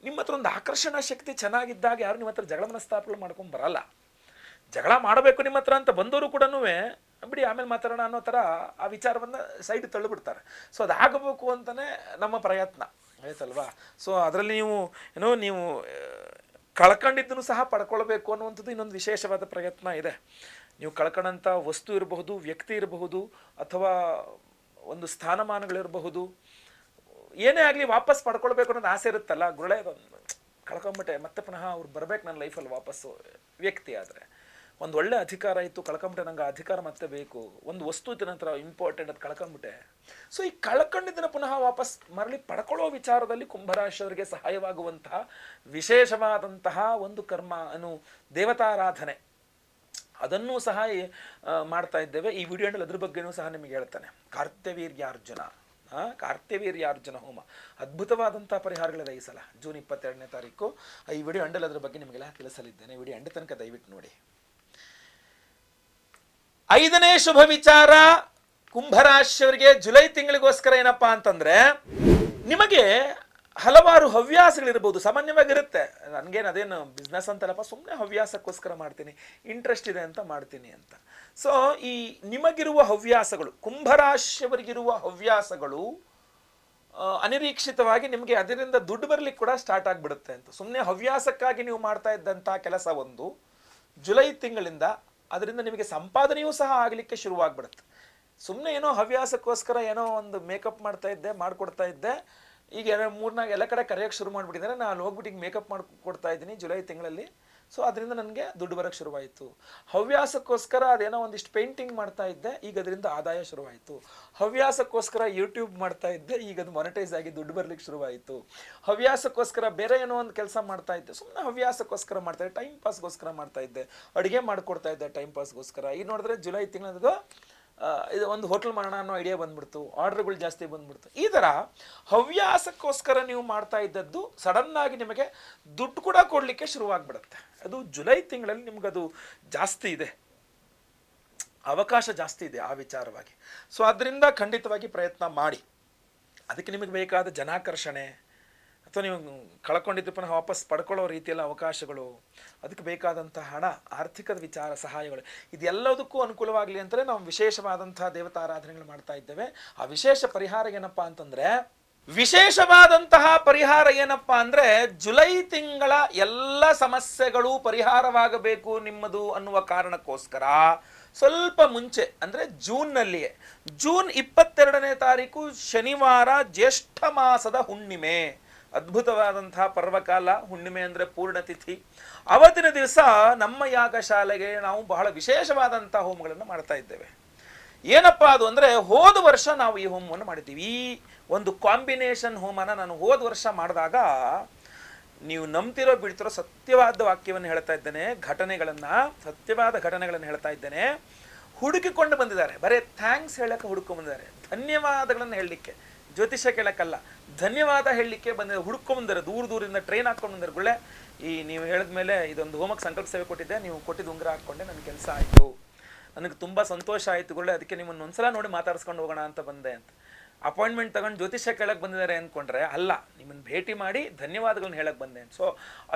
ನಿಮ್ಮ ಹತ್ರ ಒಂದು ಆಕರ್ಷಣಾ ಶಕ್ತಿ ಚೆನ್ನಾಗಿದ್ದಾಗ ಯಾರು ನಿಮ್ಮ ಹತ್ರ ಜಗಳ ಮನಸ್ತಾಪಗಳು ಮಾಡ್ಕೊಂಡು ಬರಲ್ಲ. ಜಗಳ ಮಾಡಬೇಕು ನಿಮ್ಮ ಹತ್ರ ಅಂತ ಬಂದವರು ಕೂಡ ಬಿಡಿ ಆಮೇಲೆ ಮಾತಾಡೋಣ ಅನ್ನೋ ಥರ ಆ ವಿಚಾರವನ್ನು ಸೈಡ್ ತಳ್ಳಿಬಿಡ್ತಾರೆ. ಸೊ ಅದಾಗಬೇಕು ಅಂತಲೇ ನಮ್ಮ ಪ್ರಯತ್ನ, ಆಯ್ತಲ್ವಾ? ಸೊ ಅದರಲ್ಲಿ ನೀವು, ಏನೋ ನೀವು, ಕಳ್ಕೊಂಡಿದ್ದನ್ನು ಸಹ ಪಡ್ಕೊಳ್ಬೇಕು ಅನ್ನುವಂಥದ್ದು ಇನ್ನೊಂದು ವಿಶೇಷವಾದ ಪ್ರಯತ್ನ ಇದೆ. ನೀವು ಕಳ್ಕೊಳ್ಳೋಂಥ ವಸ್ತು ಇರಬಹುದು, ವ್ಯಕ್ತಿ ಇರಬಹುದು, ಅಥವಾ ಒಂದು ಸ್ಥಾನಮಾನಗಳಿರಬಹುದು, ಏನೇ ಆಗಲಿ ವಾಪಸ್ ಪಡ್ಕೊಳ್ಬೇಕು ಅನ್ನೋದು ಆಸೆ ಇರುತ್ತಲ್ಲ, ಗುರುಳೆ, ಕಳ್ಕೊಂಬಿಟ್ಟೆ, ಮತ್ತೆ ಪುನಃ ಅವ್ರು ಬರ್ಬೇಕು ನನ್ನ ಲೈಫಲ್ಲಿ ವಾಪಸ್ಸು, ವ್ಯಕ್ತಿ ಆದರೆ. ಒಂದು ಒಳ್ಳೆ ಅಧಿಕಾರ ಇತ್ತು, ಕಳ್ಕೊಂಬಿಟ್ಟೆ, ನಂಗೆ ಅಧಿಕಾರ ಮತ್ತೆ ಬೇಕು. ಒಂದು ವಸ್ತು ಇತ್ತು ನಂತರ ಇಂಪಾರ್ಟೆಂಟ್ ಅದು ಕಳ್ಕೊಂಬಿಟ್ಟೆ. ಸೊ ಈ ಕಳ್ಕೊಂಡಿದ್ದನ್ನು ಪುನಃ ವಾಪಸ್ ಮರಳಿ ಪಡ್ಕೊಳ್ಳೋ ವಿಚಾರದಲ್ಲಿ ಕುಂಭರಾಶಿಯವರಿಗೆ ಸಹಾಯವಾಗುವಂತಹ ವಿಶೇಷವಾದಂತಹ ಒಂದು ಕರ್ಮ, ಅನು ದೇವತಾರಾಧನೆ. ಅದನ್ನೂ ಸಹ ಮಾಡ್ತಾ ಇದ್ದೇವೆ. ಈ ವಿಡಿಯೋ ಅದ್ರ ಬಗ್ಗೆನೂ ಸಹ ನಿಮಗೆ ಹೇಳ್ತಾನೆ. ಕಾರ್ತ್ಯವೀರ್ಯಾರ್ಜುನ ಕಾರ್ತ್ಯವೀರ್ಯಾರ್ಜುನ ಹೋಮ. ಅದ್ಭುತವಾದಂಥ ಪರಿಹಾರಗಳಿದೆ ಈ ಸಲ, ಜೂನ್ ಇಪ್ಪತ್ತೆರಡನೇ ತಾರೀಕು. ಈ ವಿಡಿಯೋ ಅಂಡಲ್ ಅದ್ರ ಬಗ್ಗೆ ನಿಮಗೆಲ್ಲ ತಿಳಿಸಲಿದ್ದೇನೆ. ವಿಡಿಯೋ ಅಂಡ ತನಕ ದಯವಿಟ್ಟು ನೋಡಿ. ಐದನೇ ಶುಭ ವಿಚಾರ ಕುಂಭರಾಶಿಯವರಿಗೆ ಜುಲೈ ತಿಂಗಳಿಗೋಸ್ಕರ ಏನಪ್ಪಾ ಅಂತಂದ್ರೆ, ನಿಮಗೆ ಹಲವಾರು ಹವ್ಯಾಸಗಳಿರ್ಬೋದು, ಸಾಮಾನ್ಯವಾಗಿರುತ್ತೆ. ನನಗೇನು ಅದೇನು ಬಿಸ್ನೆಸ್ ಅಂತಲ್ಲಪ್ಪ ಸುಮ್ಮನೆ ಹವ್ಯಾಸಕ್ಕೋಸ್ಕರ ಮಾಡ್ತೀನಿ ಇಂಟ್ರೆಸ್ಟ್ ಇದೆ ಅಂತ ಮಾಡ್ತೀನಿ ಅಂತ. ಸೊ ಈ ನಿಮಗಿರುವ ಹವ್ಯಾಸಗಳು, ಕುಂಭರಾಶಿಯವರಿಗಿರುವ ಹವ್ಯಾಸಗಳು ಅನಿರೀಕ್ಷಿತವಾಗಿ ನಿಮಗೆ ಅದರಿಂದ ದುಡ್ಡು ಬರಲಿಕ್ಕೆ ಕೂಡ ಸ್ಟಾರ್ಟ್ ಆಗಿಬಿಡುತ್ತೆ ಅಂತ. ಸುಮ್ಮನೆ ಹವ್ಯಾಸಕ್ಕಾಗಿ ನೀವು ಮಾಡ್ತಾ ಇದ್ದಂಥ ಕೆಲಸ ಒಂದು, ಜುಲೈ ತಿಂಗಳಿಂದ ಅದರಿಂದ ನಿಮಗೆ ಸಂಪಾದನೆಯೂ ಸಹ ಆಗಲಿಕ್ಕೆ ಶುರುವಾಗ್ಬಿಡುತ್ತೆ. ಸುಮ್ಮನೆ ಏನೋ ಹವ್ಯಾಸಕ್ಕೋಸ್ಕರ ಏನೋ ಒಂದು ಮೇಕಪ್ ಮಾಡ್ತಾ ಇದ್ದೆ, ಮಾಡಿಕೊಡ್ತಾ ಇದ್ದೆ ಈಗ ಎರಡು ಮೂರ್ನಾಗ ಎಲ್ಲ ಕಡೆ ಕರೆಯೋಕ್ಕೆ ಶುರು ಮಾಡಿಬಿಟ್ಟಿದ್ದಾರೆ. ನಾನು ಹೋಗ್ಬಿಟ್ಟು ಈಗ ಮೇಕಪ್ ಮಾಡಿ ಕೊಡ್ತಾ ಇದ್ದೀನಿ ಜುಲೈ ತಿಂಗಳಲ್ಲಿ. ಸೊ ಅದರಿಂದ ನನಗೆ ದುಡ್ಡು ಬರೋಕ್ಕೆ ಶುರುವಾಯಿತು. ಹವ್ಯಾಸಕ್ಕೋಸ್ಕರ ಅದೇನೋ ಒಂದಿಷ್ಟು ಪೇಂಟಿಂಗ್ ಮಾಡ್ತಾ ಇದ್ದೆ, ಈಗ ಅದರಿಂದ ಆದಾಯ ಶುರುವಾಯಿತು. ಹವ್ಯಾಸಕ್ಕೋಸ್ಕರ ಯೂಟ್ಯೂಬ್ ಮಾಡ್ತಾ ಇದ್ದೆ, ಈಗ ಅದು ಮೊನಿಟೈಸ್ ಆಗಿ ದುಡ್ಡು ಬರ್ಲಿಕ್ಕೆ ಶುರುವಾಯಿತು. ಹವ್ಯಾಸಕ್ಕೋಸ್ಕರ ಬೇರೆ ಏನೋ ಒಂದು ಕೆಲಸ ಮಾಡ್ತಾ ಇದ್ದೆ. ಸುಮ್ಮನೆ ಹವ್ಯಾಸಕ್ಕೋಸ್ಕರ ಮಾಡ್ತಾ ಇದ್ದೆ ಟೈಮ್ ಪಾಸ್ಗೋಸ್ಕರ ಮಾಡ್ತಾ ಇದ್ದೆ. ಅಡುಗೆ ಮಾಡಿಕೊಡ್ತಾ ಇದ್ದೆ ಟೈಮ್ ಪಾಸ್ಗೋಸ್ಕರ ಈಗ ನೋಡಿದ್ರೆ ಜುಲೈ ತಿಂಗಳದ್ದು ಇದು ಒಂದು ಹೋಟ್ಲ್ ಮಾಡೋಣ ಅನ್ನೋ ಐಡಿಯಾ ಬಂದ್ಬಿಡ್ತು ಆರ್ಡರ್ಗಳು ಜಾಸ್ತಿ ಬಂದ್ಬಿಡ್ತು. ಈ ಥರ ಹವ್ಯಾಸಕ್ಕೋಸ್ಕರ ನೀವು ಮಾಡ್ತಾ ಇದ್ದದ್ದು ಸಡನ್ನಾಗಿ ನಿಮಗೆ ದುಡ್ಡು ಕೂಡ ಕೊಡಲಿಕ್ಕೆ ಶುರುವಾಗ್ಬಿಡುತ್ತೆ. ಅದು ಜುಲೈ ತಿಂಗಳಲ್ಲಿ ನಿಮಗದು ಜಾಸ್ತಿ ಇದೆ. ಅವಕಾಶ ಜಾಸ್ತಿ ಇದೆ ಆ ವಿಚಾರವಾಗಿ. ಸೊ ಅದರಿಂದ ಖಂಡಿತವಾಗಿ ಪ್ರಯತ್ನ ಮಾಡಿ. ಅದಕ್ಕೆ ನಿಮಗೆ ಬೇಕಾದ ಜನಾಕರ್ಷಣೆ ಅಥವಾ ನೀವು ಕಳ್ಕೊಂಡಿದ್ದು ಪುನಃ ವಾಪಸ್ ಪಡ್ಕೊಳ್ಳೋ ರೀತಿಯಲ್ಲಿ ಅವಕಾಶಗಳು, ಅದಕ್ಕೆ ಬೇಕಾದಂಥ ಹಣ, ಆರ್ಥಿಕದ ವಿಚಾರ, ಸಹಾಯಗಳು, ಇದೆಲ್ಲದಕ್ಕೂ ಅನುಕೂಲವಾಗಲಿ ಅಂತಲೇ ನಾವು ವಿಶೇಷವಾದಂಥ ದೇವತಾರಾಧನೆಗಳು ಮಾಡ್ತಾ ಇದ್ದೇವೆ. ಆ ವಿಶೇಷ ಪರಿಹಾರ ಏನಪ್ಪಾ ಅಂತಂದ್ರೆ, ವಿಶೇಷವಾದಂತಹ ಪರಿಹಾರ ಏನಪ್ಪ ಅಂದ್ರೆ ಜುಲೈ ತಿಂಗಳ ಎಲ್ಲ ಸಮಸ್ಯೆಗಳು ಪರಿಹಾರವಾಗಬೇಕು ನಿಮ್ಮದು ಅನ್ನುವ ಕಾರಣಕ್ಕೋಸ್ಕರ. ಸ್ವಲ್ಪ ಮುಂಚೆ, ಅಂದ್ರೆ ಜೂನ್ನಲ್ಲಿಯೇ, ಜೂನ್ ಇಪ್ಪತ್ತೆರಡನೇ ತಾರೀಕು ಶನಿವಾರ ಜ್ಯೇಷ್ಠ ಮಾಸದ ಹುಣ್ಣಿಮೆ. ಅದ್ಭುತವಾದಂತಹ ಪರ್ವಕಾಲ ಹುಣ್ಣಿಮೆ ಅಂದರೆ ಪೂರ್ಣತಿಥಿ ಅವತ್ತಿನ ದಿವಸ ನಮ್ಮ ಯಾಗಶಾಲೆಗೆ ನಾವು ಬಹಳ ವಿಶೇಷವಾದಂಥ ಹೋಮಗಳನ್ನು ಮಾಡ್ತಾ ಇದ್ದೇವೆ. ಏನಪ್ಪ ಅದು ಅಂದ್ರೆ ಹೋದ ವರ್ಷ ನಾವು ಈ ಹೋಮವನ್ನು ಮಾಡಿದ್ದೀವಿ. ಈ ಒಂದು ಕಾಂಬಿನೇಷನ್ ಹೋಮನ ನಾನು ಹೋದ ವರ್ಷ ಮಾಡಿದಾಗ ನೀವು ನಂಬ್ತಿರೋ ಬಿಡ್ತಿರೋ ಸತ್ಯವಾದ ವಾಕ್ಯವನ್ನು ಹೇಳ್ತಾ ಇದ್ದೇನೆ, ಘಟನೆಗಳನ್ನು, ಸತ್ಯವಾದ ಘಟನೆಗಳನ್ನು ಹೇಳ್ತಾ ಇದ್ದೇನೆ. ಹುಡುಕಿಕೊಂಡು ಬಂದಿದ್ದಾರೆ. ಬರೇ ಥ್ಯಾಂಕ್ಸ್ ಹೇಳಕ್ಕೆ ಹುಡುಕೊಂಡು ಬಂದಿದ್ದಾರೆ. ಧನ್ಯವಾದಗಳನ್ನು ಹೇಳಲಿಕ್ಕೆ. ಜ್ಯೋತಿಷ ಕೇಳಕ್ಕಲ್ಲ. ಧನ್ಯವಾದ ಹೇಳಲಿಕ್ಕೆ ಬಂದ ಹುಡ್ಕೊಂಡ್ ದೂರ ದೂರದಿಂದ ಟ್ರೈನ್ ಹಾಕೊಂಡು ಬಂದಿದ್ದಾರೆ ಗುಳ್ಳೆ, ಈ ನೀವು ಹೇಳಿದ ಮೇಲೆ ಇದೊಂದು ಹೋಮಕ್ಕೆ ಸಂಕಲ್ಪ ಸೇವೆ ಕೊಟ್ಟಿದ್ದೆ, ನೀವು ಕೊಟ್ಟಿದ್ದು ಉಂಗುರ ಹಾಕ್ಕೊಂಡೆ ನನ್ನ ಕೆಲಸ ಆಯಿತು. ನನಗೆ ತುಂಬ ಸಂತೋಷ ಆಯಿತು ಗುಳ್ಳೆ, ಅದಕ್ಕೆ ನಿಮ್ಮನ್ನು ಒಂದ್ಸಲ ನೋಡಿ ಮಾತಾಡಿಸ್ಕೊಂಡು ಹೋಗೋಣ ಅಂತ ಬಂದೆ ಅಂತ. ಅಪಾಯಿಂಟ್ಮೆಂಟ್ ತಗೊಂಡು ಜ್ಯೋತಿಷ್ಯ ಕೇಳಕ್ಕೆ ಬಂದಿದ್ದಾರೆ ಅಂದ್ಕೊಂಡ್ರೆ ಅಲ್ಲ, ನಿಮ್ಮನ್ನು ಭೇಟಿ ಮಾಡಿ ಧನ್ಯವಾದಗಳನ್ನ ಹೇಳಕ್ಕೆ ಬಂದೆ ಸೊ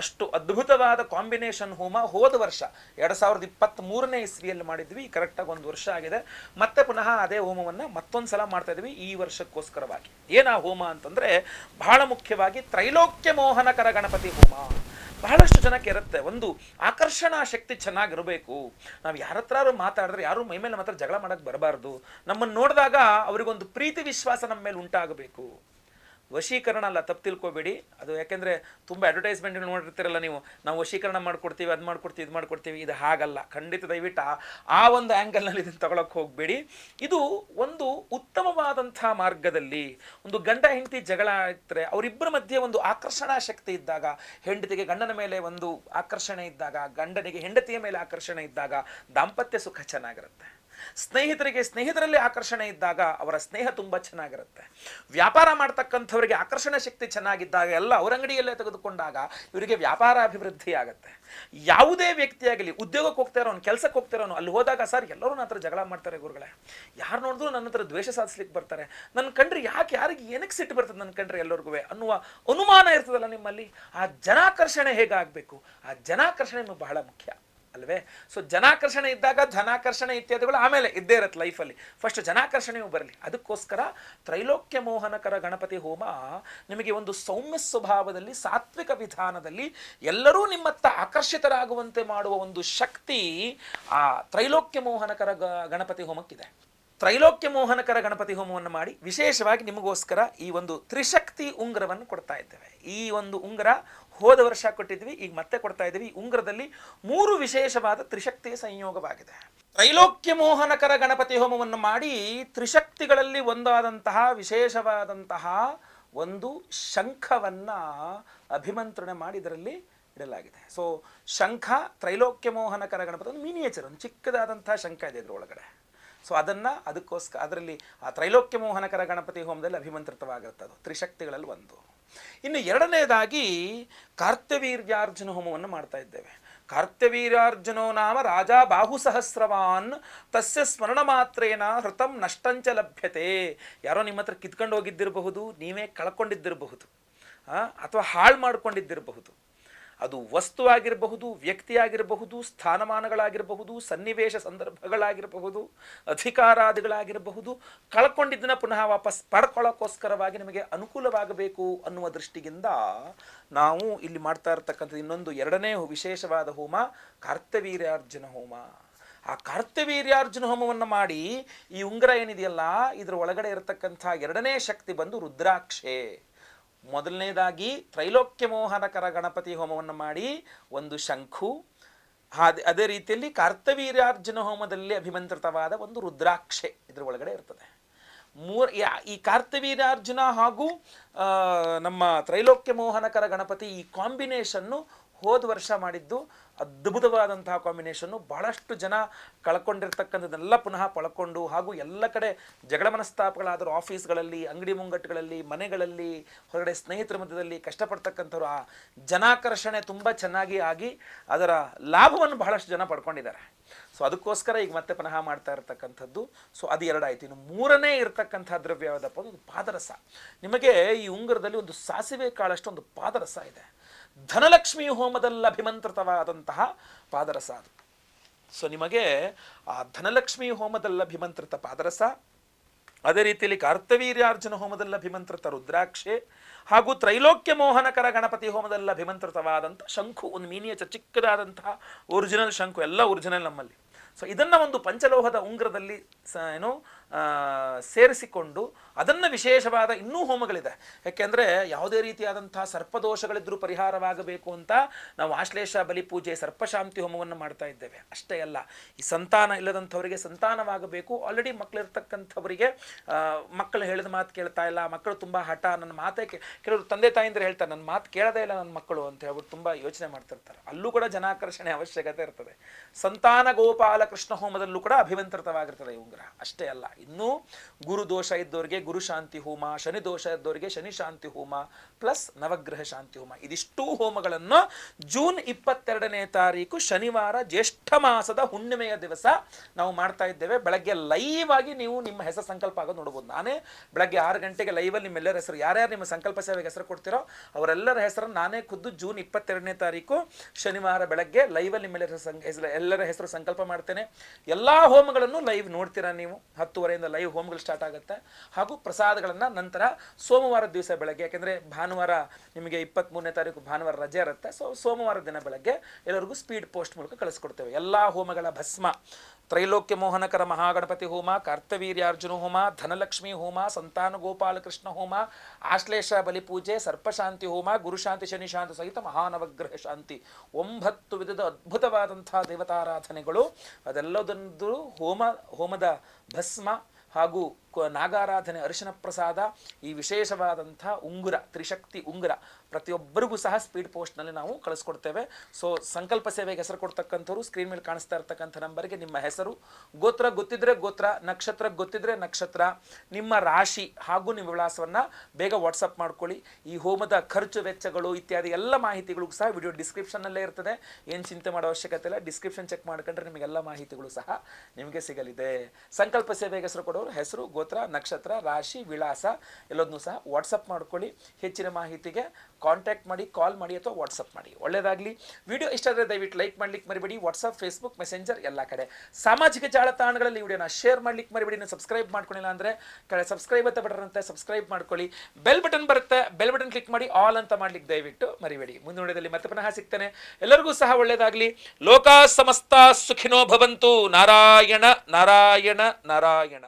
ಅಷ್ಟು ಅದ್ಭುತವಾದ ಕಾಂಬಿನೇಷನ್ ಹೋಮ ಹೋದ ವರ್ಷ, ಎರಡು ಸಾವಿರದ ಇಪ್ಪತ್ತ್ ಮೂರನೇ ಇಸ್ವಿಯಲ್ಲಿ ಮಾಡಿದ್ವಿ ಕರೆಕ್ಟಾಗಿ ಒಂದು ವರ್ಷ ಆಗಿದೆ. ಮತ್ತೆ ಪುನಃ ಅದೇ ಹೋಮವನ್ನು ಮತ್ತೊಂದು ಸಲ ಮಾಡ್ತಾ ಇದ್ವಿ, ಈ ವರ್ಷಕ್ಕೋಸ್ಕರವಾಗಿ. ಏನ ಹೋಮ ಅಂತಂದರೆ ಬಹಳ ಮುಖ್ಯವಾಗಿ ತ್ರೈಲೋಕ್ಯ ಮೋಹನಕರ ಗಣಪತಿ ಹೋಮ. ಬಹಳಷ್ಟು ಜನಕ್ಕೆ ಇರುತ್ತೆ. ಒಂದು ಆಕರ್ಷಣಾ ಶಕ್ತಿ ಚೆನ್ನಾಗಿರಬೇಕು. ನಾವು ಯಾರ ಹತ್ರ ಮಾತಾಡಿದ್ರೆ ಯಾರು ಮೈ ಮೇಲೆ ಮಾತ್ರ ಜಗಳ ಮಾಡಕ್ಕೆ ಬರಬಾರ್ದು. ನಮ್ಮನ್ನು ನೋಡಿದಾಗ ಅವರಿಗೊಂದು ಪ್ರೀತಿ ವಿಶ್ವಾಸ ನಮ್ಮ ಮೇಲೆ ಉಂಟಾಗಬೇಕು. ವಶೀಕರಣ ಅಲ್ಲ, ತಪ್ಪು ತಿಳ್ಕೊಬೇಡಿ. ಅದು ಯಾಕೆಂದರೆ ತುಂಬ ಅಡ್ವರ್ಟೈಸ್ಮೆಂಟ್ ನೋಡಿರ್ತೀರಲ್ಲ ನೀವು, ನಾವು ವಶೀಕರಣ ಮಾಡ್ಕೊಡ್ತೀವಿ, ಅದು ಮಾಡ್ಕೊಡ್ತೀವಿ, ಇದು ಮಾಡ್ಕೊಡ್ತೀವಿ, ಇದು ಹಾಗಲ್ಲ. ಖಂಡಿತ ದಯವಿಟ್ಟು ಆ- ಒಂದು ಆ್ಯಂಗಲ್ನಲ್ಲಿ ಇದನ್ನು ತಗೊಳಕ್ಕೆ ಹೋಗಬೇಡಿ. ಇದು ಒಂದು ಉತ್ತಮವಾದಂಥ ಮಾರ್ಗದಲ್ಲಿ ಒಂದು ಗಂಡ ಹೆಂಡತಿ ಜಗಳ ಇದ್ದರೆ ಅವರಿಬ್ಬರ ಮಧ್ಯೆ ಒಂದು ಆಕರ್ಷಣಾ ಶಕ್ತಿ ಇದ್ದಾಗ, ಹೆಂಡತಿಗೆ ಗಂಡನ ಮೇಲೆ ಒಂದು ಆಕರ್ಷಣೆ ಇದ್ದಾಗ, ಗಂಡನಿಗೆ ಹೆಂಡತಿಯ ಮೇಲೆ ಆಕರ್ಷಣೆ ಇದ್ದಾಗ ದಾಂಪತ್ಯ ಸುಖ ಚೆನ್ನಾಗಿರುತ್ತೆ. ಸ್ನೇಹಿತರಿಗೆ ಸ್ನೇಹಿತರಲ್ಲಿ ಆಕರ್ಷಣೆ ಇದ್ದಾಗ ಅವರ ಸ್ನೇಹ ತುಂಬ ಚೆನ್ನಾಗಿರುತ್ತೆ. ವ್ಯಾಪಾರ ಮಾಡ್ತಕ್ಕಂಥವರಿಗೆ ಆಕರ್ಷಣೆ ಶಕ್ತಿ ಚೆನ್ನಾಗಿದ್ದಾಗ ಎಲ್ಲ ಅವರ ಅಂಗಡಿಯಲ್ಲೇ ತೆಗೆದುಕೊಂಡಾಗ ಇವರಿಗೆ ವ್ಯಾಪಾರ ಅಭಿವೃದ್ಧಿ ಆಗುತ್ತೆ. ಯಾವುದೇ ವ್ಯಕ್ತಿಯಾಗಲಿ, ಉದ್ಯೋಗಕ್ಕೆ ಹೋಗ್ತಾ ಇರೋನು, ಕೆಲಸಕ್ಕೆ ಹೋಗ್ತಾ ಇರೋನು, ಅಲ್ಲಿ ಹೋದಾಗ ಸರ್ ಎಲ್ಲರೂ ನನ್ನ ಹತ್ರ ಜಗಳ ಮಾಡ್ತಾರೆ ಗುರುಗಳೇ. ಯಾರು ನೋಡಿದ್ರು ನನ್ನ ಹತ್ರ ದ್ವೇಷ ಸಾಧಿಸ್ಲಿಕ್ಕೆ ಬರ್ತಾರೆ. ನನ್ನ ಕಂಡ್ರೆ ಯಾಕೆ ಯಾರಿಗೆ ಏನಕ್ಕೆ ಸಿಟ್ಟು ಬರ್ತದೆ ನನ್ನ ಕಂಡ್ರೆ ಎಲ್ಲರಿಗೂ ಅನ್ನುವ ಅನುಮಾನ ಇರ್ತದಲ್ಲ ನಿಮ್ಮಲ್ಲಿ? ಆ ಜನಾಕರ್ಷಣೆ ಹೇಗಾಗಬೇಕು? ಆ ಜನಾಕರ್ಷಣೆ ಬಹಳ ಮುಖ್ಯ. ಅಲ್ವೇ? ಸೊ ಜನಾಕರ್ಷಣೆ ಇದ್ದಾಗ ಧನಾಕರ್ಷಣೆ ಇತ್ಯಾದಿಗಳು ಆಮೇಲೆ ಇದ್ದೇ ಇರುತ್ತೆ ಲೈಫಲ್ಲಿ ಫಸ್ಟ್ ಜನಾಕರ್ಷಣೆಯೂ ಬರಲಿ. ಅದಕ್ಕೋಸ್ಕರ ತ್ರೈಲೋಕ್ಯ ಮೋಹನಕರ ಗಣಪತಿ ಹೋಮ ನಿಮಗೆ ಒಂದು ಸೌಮ್ಯ ಸ್ವಭಾವದಲ್ಲಿ, ಸಾತ್ವಿಕ ವಿಧಾನದಲ್ಲಿ ಎಲ್ಲರೂ ನಿಮ್ಮತ್ತ ಆಕರ್ಷಿತರಾಗುವಂತೆ ಮಾಡುವ ಒಂದು ಶಕ್ತಿ ಆ ತ್ರೈಲೋಕ್ಯ ಮೋಹನಕರ ಗಣಪತಿ ಹೋಮಕ್ಕಿದೆ. ತ್ರೈಲೋಕ್ಯ ಮೋಹನಕರ ಗಣಪತಿ ಹೋಮವನ್ನು ಮಾಡಿ ವಿಶೇಷವಾಗಿ ನಿಮಗೋಸ್ಕರ ಈ ಒಂದು ತ್ರಿಶಕ್ತಿ ಉಂಗುರವನ್ನು ಕೊಡ್ತಾ ಇದ್ದೇವೆ. ಈ ಒಂದು ಉಂಗುರ ಹೋದ ವರ್ಷ ಕೊಟ್ಟಿದ್ವಿ, ಈಗ ಮತ್ತೆ ಕೊಡ್ತಾ ಇದ್ದೀವಿ. ಉಂಗ್ರದಲ್ಲಿ ಮೂರು ವಿಶೇಷವಾದ ತ್ರಿಶಕ್ತಿಯ ಸಂಯೋಗವಾಗಿದೆ. ತ್ರೈಲೋಕ್ಯ ಮೋಹನಕರ ಗಣಪತಿ ಹೋಮವನ್ನು ಮಾಡಿ ತ್ರಿಶಕ್ತಿಗಳಲ್ಲಿ ಒಂದಾದಂತಹ, ವಿಶೇಷವಾದಂತಹ ಒಂದು ಶಂಖವನ್ನ ಅಭಿಮಂತ್ರಣ ಮಾಡಿ ಇದರಲ್ಲಿ ಇಡಲಾಗಿದೆ. ಸೊ ಶಂಖ, ತ್ರೈಲೋಕ್ಯ ಮೋಹನಕರ ಗಣಪತಿ, ಒಂದು ಮಿನಿಯೇಚರ್ ಒಂದು ಚಿಕ್ಕದಾದಂತಹ ಶಂಖ ಇದೆ ಇದ್ರ ಒಳಗಡೆ ಸೊ ಅದನ್ನು ಅದಕ್ಕೋಸ್ಕರ ಅದರಲ್ಲಿ ಆ ತ್ರೈಲೋಕ್ಯ ಮೋಹನಕರ ಗಣಪತಿ ಹೋಮದಲ್ಲಿ ಅಭಿಮಂತ್ರಿತವಾಗಿರುತ್ತೆ ಅದು ತ್ರಿಶಕ್ತಿಗಳಲ್ಲಿ ಒಂದು. ಇನ್ನು ಎರಡನೇದಾಗಿ ಕಾರ್ತವೀರ್ಯಾರ್ಜುನ ಹೋಮವನ್ನು ಮಾಡ್ತಾ ಇದ್ದೇವೆ. ಕಾರ್ತವೀರ್ಯಾರ್ಜುನೋ ನಾಮ ರಾಜ ಬಾಹು ಸಹಸ್ರವಾನ್ ತಸ್ಯ ಸ್ಮರಣ ಮಾತ್ರೇನ ಹೃತಂ ನಷ್ಟಂಚ ಲಭ್ಯತೆ. ಯಾರೋ ನಿಮ್ಮ ಹತ್ರ ಕಿತ್ಕೊಂಡು ಹೋಗಿದ್ದಿರಬಹುದು, ನೀವೇ ಕಳ್ಕೊಂಡಿದ್ದಿರಬಹುದು ಅಥವಾ ಹಾಳು ಮಾಡ್ಕೊಂಡಿದ್ದಿರಬಹುದು. ಅದು ವಸ್ತು ಆಗಿರಬಹುದು ವ್ಯಕ್ತಿ ಆಗಿರಬಹುದು ಸ್ಥಾನಮಾನಗಳಾಗಿರಬಹುದು, ಸನ್ನಿವೇಶ ಸಂದರ್ಭಗಳಾಗಿರಬಹುದು, ಅಧಿಕಾರಾದಿಗಳಾಗಿರಬಹುದು, ಕಳ್ಕೊಂಡಿದ್ದನ್ನ ಪುನಃ ವಾಪಸ್ ಪಡ್ಕೊಳ್ಳೋಕ್ಕೋಸ್ಕರವಾಗಿ ನಿಮಗೆ ಅನುಕೂಲವಾಗಬೇಕು ಅನ್ನುವ ದೃಷ್ಟಿಯಿಂದ ನಾವು ಇಲ್ಲಿ ಮಾಡ್ತಾ ಇರತಕ್ಕಂಥದ್ದು ಇನ್ನೊಂದು ಎರಡನೇ ವಿಶೇಷವಾದ ಹೋಮ ಕಾರ್ತವೀರ್ಯಾರ್ಜುನ ಹೋಮ. ಆ ಕಾರ್ತವೀರ್ಯಾರ್ಜುನ ಹೋಮವನ್ನು ಮಾಡಿ ಈ ಉಂಗುರ ಏನಿದೆಯಲ್ಲ, ಇದರ ಒಳಗಡೆ ಇರತಕ್ಕಂಥ ಎರಡನೇ ಶಕ್ತಿ ಬಂದು ರುದ್ರಾಕ್ಷೆ. ಮೊದಲನೇದಾಗಿ ತ್ರೈಲೋಕ್ಯ ಮೋಹನಕರ ಗಣಪತಿ ಹೋಮವನ್ನು ಮಾಡಿ ಒಂದು ಶಂಖು ಅದೇ ಅದೇ ರೀತಿಯಲ್ಲಿ ಕಾರ್ತವೀರ್ಯಾರ್ಜುನ ಹೋಮದಲ್ಲಿ ಅಭಿಮಂತ್ರಿತವಾದ ಒಂದು ರುದ್ರಾಕ್ಷೆ ಇದರ ಒಳಗಡೆ ಇರ್ತದೆ. ಮೂರ್ ಈ ಕಾರ್ತವೀರ್ಯಾರ್ಜುನ ಹಾಗೂ ನಮ್ಮ ತ್ರೈಲೋಕ್ಯ ಮೋಹನಕರ ಗಣಪತಿ ಈ ಕಾಂಬಿನೇಷನ್ನು ಹೋದ ವರ್ಷ ಮಾಡಿದ್ದು ಅದ್ಭುತವಾದಂತಹ ಕಾಂಬಿನೇಷನ್ನು ಬಹಳಷ್ಟು ಜನ ಕಳ್ಕೊಂಡಿರ್ತಕ್ಕಂಥದ್ದೆಲ್ಲ ಪುನಃ ಪಳ್ಕೊಂಡು ಹಾಗೂ ಎಲ್ಲ ಕಡೆ ಜಗಳ ಮನಸ್ತಾಪಗಳಾದರೂ ಆಫೀಸ್ಗಳಲ್ಲಿ ಅಂಗಡಿ ಮುಂಗಟ್ಟುಗಳಲ್ಲಿ, ಮನೆಗಳಲ್ಲಿ, ಹೊರಗಡೆ ಸ್ನೇಹಿತರ ಮಧ್ಯದಲ್ಲಿ ಕಷ್ಟಪಡ್ತಕ್ಕಂಥವ್ರು ಆ ಜನಾಕರ್ಷಣೆ ತುಂಬ ಚೆನ್ನಾಗಿ ಆಗಿ ಅದರ ಲಾಭವನ್ನು ಬಹಳಷ್ಟು ಜನ ಪಡ್ಕೊಂಡಿದ್ದಾರೆ. ಸೊ ಅದಕ್ಕೋಸ್ಕರ ಈಗ ಮತ್ತೆ ಪುನಃ ಮಾಡ್ತಾ ಇರತಕ್ಕಂಥದ್ದು. ಸೊ ಅದು ಎರಡಾಯ್ತು. ಇನ್ನು ಮೂರನೇ ಇರತಕ್ಕಂಥ ದ್ರವ್ಯ ಯಾವುದಪ್ಪ ಒಂದು ಪಾದರಸ. ನಿಮಗೆ ಈ ಉಂಗುರದಲ್ಲಿ ಒಂದು ಸಾಸಿವೆ ಕಾಳಷ್ಟು ಒಂದು ಪಾದರಸ ಇದೆ. ಧನಲಕ್ಷ್ಮಿ ಹೋಮದಲ್ಲಿ ಅಭಿಮಂತ್ರಿತವಾದಂತಹ ಪಾದರಸ ಅದು. ಸೊ ನಿಮಗೆ ಆ ಧನಲಕ್ಷ್ಮಿ ಹೋಮದಲ್ಲಿ ಅಭಿಮಂತ್ರಿತ ಪಾದರಸ, ಅದೇ ರೀತಿಯಲ್ಲಿ ಕಾರ್ತವೀರ್ಯಾರ್ಜುನ ಹೋಮದಲ್ಲಿ ಅಭಿಮಂತ್ರಿತ ರುದ್ರಾಕ್ಷೆ ಹಾಗೂ ತ್ರೈಲೋಕ್ಯ ಮೋಹನಕರ ಗಣಪತಿ ಹೋಮದಲ್ಲಿ ಅಭಿಮಂತ್ರಿತವಾದಂಥ ಶಂಖು, ಒಂದು ಮೀನಿಯಚ ಚಿಕ್ಕದಾದಂತಹ ಒರಿಜಿನಲ್ ಶಂಖು, ಎಲ್ಲ ಒರಿಜಿನಲ್ ನಮ್ಮಲ್ಲಿ. ಸೊ ಇದನ್ನು ಒಂದು ಪಂಚಲೋಹದ ಉಂಗ್ರದಲ್ಲಿ ಸ, ಏನು ಸೇರಿಸಿಕೊಂಡು ಅದನ್ನು ವಿಶೇಷವಾದ ಇನ್ನೂ ಹೋಮಗಳಿದೆ. ಯಾಕೆಂದರೆ ಯಾವುದೇ ರೀತಿಯಾದಂಥ ಸರ್ಪದೋಷಗಳಿದ್ದರೂ ಪರಿಹಾರವಾಗಬೇಕು ಅಂತ ನಾವು ಆಶ್ಲೇಷ ಬಲಿ ಪೂಜೆ, ಸರ್ಪಶಾಂತಿ ಹೋಮವನ್ನು ಮಾಡ್ತಾ ಇದ್ದೇವೆ. ಅಷ್ಟೇ ಅಲ್ಲ, ಈ ಸಂತಾನ ಇಲ್ಲದಂಥವರಿಗೆ ಸಂತಾನವಾಗಬೇಕು. ಆಲ್ರೆಡಿ ಮಕ್ಕಳಿರ್ತಕ್ಕಂಥವರಿಗೆ ಮಕ್ಕಳು ಹೇಳಿದ ಮಾತು ಕೇಳ್ತಾ ಇಲ್ಲ, ಮಕ್ಕಳು ತುಂಬ ಹಠ, ನನ್ನ ಮಾತೇ ಕೆಲವರು ತಂದೆ ತಾಯಿಂದ್ರೆ ಹೇಳ್ತಾರೆ, ನನ್ನ ಮಾತು ಕೇಳದೇ ಇಲ್ಲ ನನ್ನ ಮಕ್ಕಳು ಅಂತ ಹೇಳ್ಬಿಟ್ಟು ತುಂಬ ಯೋಚನೆ ಮಾಡ್ತಿರ್ತಾರೆ. ಅಲ್ಲೂ ಕೂಡ ಜನಾಕರ್ಷಣೆ ಅವಶ್ಯಕತೆ ಇರ್ತದೆ. ಸಂತಾನ ಗೋಪಾಲ ಕೃಷ್ಣ ಹೋಮದಲ್ಲೂ ಕೂಡ ಅಭಿಮಂತ್ರಿತವಾಗಿರ್ತದೆ ಈ ಉಂಗುರ ಅಷ್ಟೇ ಅಲ್ಲ ಇನ್ನೂ ಗುರು ದೋಷ ಇದ್ದವರಿಗೆ ಗುರು ಶಾಂತಿ ಹೋಮ, ಶನಿ ದೋಷ ಇದ್ದವರಿಗೆ ಶನಿ ಶಾಂತಿ ಹೋಮ, ಪ್ಲಸ್ ನವಗ್ರಹ ಶಾಂತಿ ಹೋಮ. ಇದಿಷ್ಟೂ ಹೋಮಗಳನ್ನು ಜೂನ್ ಇಪ್ಪತ್ತೆರಡನೇ ತಾರೀಕು ಶನಿವಾರ ಜ್ಯೇಷ್ಠ ಮಾಸದ ಹುಣ್ಣಿಮೆಯ ದಿವಸ ನಾವು ಮಾಡ್ತಾ ಇದ್ದೇವೆ. ಬೆಳಗ್ಗೆ ಲೈವ್ ಆಗಿ ನೀವು ನಿಮ್ಮ ಹೆಸರು ಸಂಕಲ್ಪ ಆಗೋದು ನೋಡ್ಬೋದು. ನಾನೇ ಬೆಳಗ್ಗೆ ಆರು ಗಂಟೆಗೆ ಲೈವಲ್ಲಿ ನಿಮ್ಮೆಲ್ಲರ ಹೆಸರು, ಯಾರ್ಯಾರು ನಿಮ್ಮ ಸಂಕಲ್ಪ ಸೇವೆಗೆ ಹೆಸರು ಕೊಡ್ತೀರೋ ಅವರೆಲ್ಲರ ಹೆಸರನ್ನು ನಾನೇ ಖುದ್ದು ಜೂನ್ ಇಪ್ಪತ್ತೆರಡನೇ ತಾರೀಕು ಶನಿವಾರ ಬೆಳಗ್ಗೆ ಲೈವಲ್ಲಿ ನಿಮ್ಮೆಲ್ಲರ ಎಲ್ಲರ ಹೆಸರು ಸಂಕಲ್ಪ ಮಾಡ್ತೇನೆ. ಎಲ್ಲ ಹೋಮಗಳನ್ನು ಲೈವ್ ನೋಡ್ತೀರಾ ನೀವು? ಹತ್ತುವರೆಯಿಂದ ಲೈವ್ ಹೋಮ್ಗಳು ಸ್ಟಾರ್ಟ್ ಆಗುತ್ತೆ. ಹಾಗೂ ಪ್ರಸಾದಗಳನ್ನು ನಂತರ ಸೋಮವಾರ ದಿವಸ ಬೆಳಗ್ಗೆ, ಯಾಕೆಂದರೆ ಭಾನುವಾರ ನಿಮಗೆ ಇಪ್ಪತ್ತ್ಮೂರನೇ ತಾರೀಕು ಭಾನುವಾರ ರಜೆ ಇರುತ್ತೆ. ಸೊ ಸೋಮವಾರ ದಿನ ಬೆಳಗ್ಗೆ ಎಲ್ಲರಿಗೂ ಸ್ಪೀಡ್ ಪೋಸ್ಟ್ ಮೂಲಕ ಕಳಿಸ್ಕೊಡ್ತೇವೆ. ಎಲ್ಲ ಹೋಮಗಳ ಭಸ್ಮ ತ್ರೈಲೋಕ್ಯ ಮೋಹನಕರ ಮಹಾಗಣಪತಿ ಹೋಮ ಕಾರ್ತವೀರ್ಯಾರ್ಜುನ ಹೋಮ, ಧನಲಕ್ಷ್ಮಿ ಹೋಮ, ಸಂತಾನ ಗೋಪಾಲಕೃಷ್ಣ ಹೋಮ, ಆಶ್ಲೇಷ ಬಲಿಪೂಜೆ ಸರ್ಪಶಾಂತಿ ಹೋಮ ಗುರುಶಾಂತಿ ಶನಿಶಾಂತಿ ಸಹಿತ ಮಹಾನವಗ್ರಹ ಶಾಂತಿ. ಒಂಬತ್ತು ವಿಧದ ಅದ್ಭುತವಾದಂತಹ ದೇವತಾರಾಧನೆಗಳು. ಅದೆಲ್ಲದೊಂದು ಹೋಮ, ಹೋಮದ ಭಸ್ಮ ಹಾಗೂ ನಾಗಾರಾಧನೆ ಅರಿಶಿನ ಪ್ರಸಾದ ಈ ವಿಶೇಷವಾದಂಥ ಉಂಗುರ, ತ್ರಿಶಕ್ತಿ ಉಂಗುರ ಪ್ರತಿಯೊಬ್ಬರಿಗೂ ಸಹ ಸ್ಪೀಡ್ ಪೋಸ್ಟ್ನಲ್ಲಿ ನಾವು ಕಳಿಸ್ಕೊಡ್ತೇವೆ. ಸೊ ಸಂಕಲ್ಪ ಸೇವೆಗೆ ಹೆಸರು ಕೊಡ್ತಕ್ಕಂಥವ್ರು ಸ್ಕ್ರೀನ್ ಮೇಲೆ ಕಾಣಿಸ್ತಾ ಇರ್ತಕ್ಕಂಥ ನಂಬರ್ಗೆ ನಿಮ್ಮ ಹೆಸರು. ಗೋತ್ರ ಗೊತ್ತಿದ್ರೆ ಗೋತ್ರ, ನಕ್ಷತ್ರ ಗೊತ್ತಿದ್ರೆ ನಕ್ಷತ್ರ. ನಿಮ್ಮ ರಾಶಿ ಹಾಗೂ ನಿಮ್ಮ ವಿಳಾಸವನ್ನು ಬೇಗ ವಾಟ್ಸಪ್ ಮಾಡ್ಕೊಳ್ಳಿ. ಈ ಹೋಮದ ಖರ್ಚು, ವೆಚ್ಚಗಳು ಇತ್ಯಾದಿ ಎಲ್ಲ ಮಾಹಿತಿಗಳು ಸಹ ವಿಡಿಯೋ ಡಿಸ್ಕ್ರಿಪ್ಷನ್ನಲ್ಲೇ ಇರ್ತದೆ. ಏನು ಚಿಂತೆ ಮಾಡೋ ಅವಶ್ಯಕತೆ ಇಲ್ಲ. ಡಿಸ್ಕ್ರಿಪ್ಷನ್ ಚೆಕ್ ಮಾಡ್ಕೊಂಡ್ರೆ ನಿಮಗೆಲ್ಲ ಮಾಹಿತಿಗಳು ಸಹ ನಿಮಗೆ ಸಿಗಲಿದೆ. ಸಂಕಲ್ಪ ಸೇವೆಗೆ ಹೆಸರು ಕೊಡೋರು ಹೆಸರು ಗೋತ್ರ, ನಕ್ಷತ್ರ, ರಾಶಿ, ವಿಳಾಸ ಎಲ್ಲದನ್ನೂ ಸಹ ವಾಟ್ಸಪ್ ಮಾಡ್ಕೊಳ್ಳಿ. ಹೆಚ್ಚಿನ ಮಾಹಿತಿಗೆ ಕಾಂಟ್ಯಾಕ್ಟ್ ಮಾಡಿ ಕಾಲ್ ಮಾಡಿ ಅಥವಾ ವಾಟ್ಸಪ್ ಮಾಡಿ. ಒಳ್ಳೆಯದಾಗಲಿ ವಿಡಿಯೋ ಇಷ್ಟ ಆದರೆ ದಯವಿಟ್ಟು ಲೈಕ್ ಮಾಡ್ಲಿಕ್ಕೆ ಮರಿಬೇಡಿ. ವಾಟ್ಸಪ್ ಫೇಸ್ಬುಕ್ ಮೆಸೆಂಜರ್ ಎಲ್ಲ ಕಡೆ. ಸಾಮಾಜಿಕ ಜಾಲತಾಣಗಳಲ್ಲಿ ವಿಡಿಯೋನ ಶೇರ್ ಮಾಡ್ಲಿಕ್ಕೆ ಮರಿಬೇಡಿ. ನೀವು ಸಬ್ಸ್ಕ್ರೈಬ್ ಮಾಡ್ಕೊಂಡಿಲ್ಲ ಅಂದರೆ ಕಳೆ ಸಬ್ಸ್ಕ್ರೈಬ್ ಅಂತ ಬಟನ್ ಅಂತ ಸಬ್ಸ್ಕ್ರೈಬ್ ಮಾಡ್ಕೊಳ್ಳಿ. ಬೆಲ್ ಬಟನ್ ಬರುತ್ತೆ. ಬೆಲ್ ಬಟನ್ ಕ್ಲಿಕ್ ಮಾಡಿ ಆಲ್ ಅಂತ ಮಾಡ್ಲಿಕ್ಕೆ ದಯವಿಟ್ಟು ಮರಿಬೇಡಿ. ಮುಂದಿನ ಮತ್ತೆ ಪುನಃ ಸಿಗ್ತೇನೆ. ಎಲ್ಲರಿಗೂ ಸಹ ಒಳ್ಳೆಯದಾಗಲಿ ಲೋಕ ಸಮಸ್ತ ಸುಖಿನೋ ಭವಂತು. ನಾರಾಯಣ ನಾರಾಯಣ ನಾರಾಯಣ.